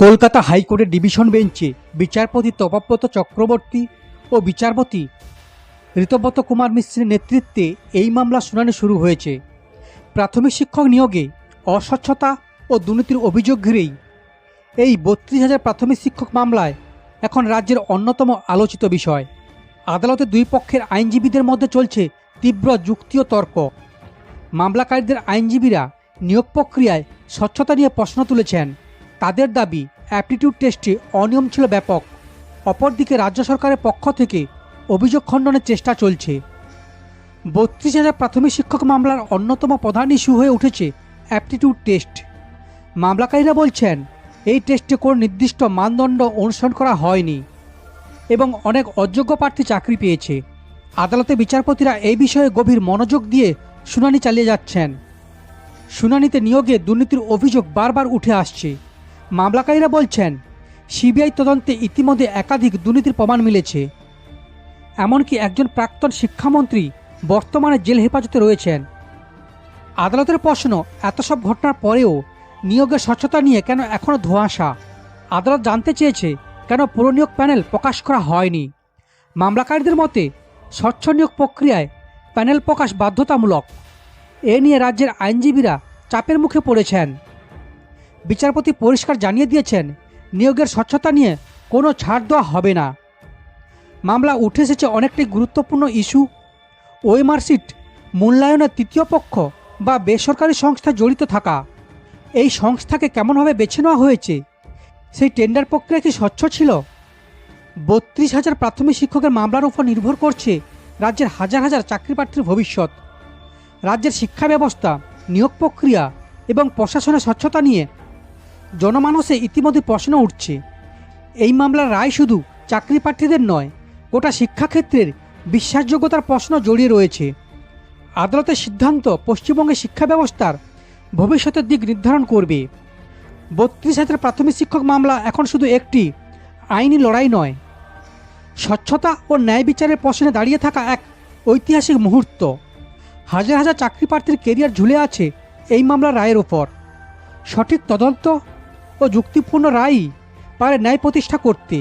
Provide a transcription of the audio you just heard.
কলকাতা হাইকোর্টের ডিভিশন বেঞ্চে বিচারপতি তপাব্রত চক্রবর্তী ও বিচারপতি ঋতব্রত কুমার মিশ্রের নেতৃত্বে এই মামলা শুনানি শুরু হয়েছে। প্রাথমিক শিক্ষক নিয়োগে অস্বচ্ছতা ও দুর্নীতির অভিযোগ ঘিরেই এই বত্রিশ হাজার প্রাথমিক শিক্ষক মামলায় এখন রাজ্যের অন্যতম আলোচিত বিষয়। আদালতে দুই পক্ষের আইনজীবীদের মধ্যে চলছে তীব্র যুক্তি ও তর্ক। মামলাকারীদের আইনজীবীরা নিয়োগ প্রক্রিয়ায় স্বচ্ছতা নিয়ে প্রশ্ন তুলেছেন। তাদের দাবি, অ্যাপটিটিউড টেস্টে অনিয়ম ছিল ব্যাপক। অপরদিকে রাজ্য সরকারের পক্ষ থেকে অভিযোগ খণ্ডনের চেষ্টা চলছে। বত্রিশ হাজার প্রাথমিক শিক্ষক মামলার অন্যতম প্রধান ইস্যু হয়ে উঠেছে অ্যাপটিটিউড টেস্ট। মামলাকারীরা বলছেন, এই টেস্টে কোনো নির্দিষ্ট মানদণ্ড অনুসরণ করা হয়নি এবং অনেক অযোগ্য প্রার্থী চাকরি পেয়েছে। আদালতে বিচারপতিরা এই বিষয়ে গভীর মনোযোগ দিয়ে শুনানি চালিয়ে যাচ্ছেন। শুনানিতে নিয়োগে দুর্নীতির অভিযোগ বারবার উঠে আসছে। মামলাকারীরা বলছেন, সিবিআই তদন্তে ইতিমধ্যে একাধিক দুর্নীতির প্রমাণ মিলেছে। এমনকি একজন প্রাক্তন শিক্ষামন্ত্রী বর্তমানে জেল হেফাজতে রয়েছেন। আদালতের প্রশ্ন, এত সব ঘটনার পরেও নিয়োগের স্বচ্ছতা নিয়ে কেন এখনও ধোঁয়াশা আদালত জানতে চেয়েছে কেন পুরনিয়োগ প্যানেল প্রকাশ করা হয়নি। মামলাকারীদের মতে, স্বচ্ছ নিয়োগ প্রক্রিয়ায় প্যানেল প্রকাশ বাধ্যতামূলক। এ নিয়ে রাজ্যের আইনজীবীরা চাপের মুখে পড়েছেন। বিচারপতি পরিষ্কার জানিয়ে দিয়েছেন, নিয়োগের স্বচ্ছতা নিয়ে কোনো ছাড় দেওয়া হবে না। মামলা উঠে এসেছে অনেকটাই গুরুত্বপূর্ণ ইস্যু। ওই মার্কশিট মূল্যায়নের তৃতীয় পক্ষ বা বেসরকারি সংস্থা জড়িত থাকা। এই সংস্থাকে কেমনভাবে বেছে নেওয়া হয়েছে? সেই টেন্ডার প্রক্রিয়া কি স্বচ্ছ ছিল? বত্রিশ হাজার প্রাথমিক শিক্ষকের মামলার উপর নির্ভর করছে রাজ্যের হাজার হাজার চাকরি প্রার্থীর ভবিষ্যৎ। রাজ্যের শিক্ষা ব্যবস্থা, নিয়োগ প্রক্রিয়া এবং প্রশাসনের স্বচ্ছতা নিয়ে জনমানসে ইতিমধ্যে প্রশ্ন উঠছে, এই মামলার রায় শুধু চাকরি প্রার্থীদের নয়, গোটা শিক্ষাক্ষেত্রের বিশ্বাসযোগ্যতার প্রশ্ন জড়িয়ে রয়েছে। আদালতের সিদ্ধান্ত পশ্চিমবঙ্গের শিক্ষা ব্যবস্থার ভবিষ্যতের দিক নির্ধারণ করবে। বত্রিশ হাজার প্রাথমিক শিক্ষক মামলা এখন শুধু একটি আইনি লড়াই নয়, স্বচ্ছতা ও ন্যায় বিচারের প্রশ্নে দাঁড়িয়ে থাকা এক ঐতিহাসিক মুহূর্ত। হাজার হাজার চাকরি প্রার্থীর কেরিয়ার ঝুলে আছে এই মামলার রায়ের ওপর সঠিক তদন্ত ও যুক্তিপূর্ণ রায়ই পারে ন্যায় প্রতিষ্ঠা করতে।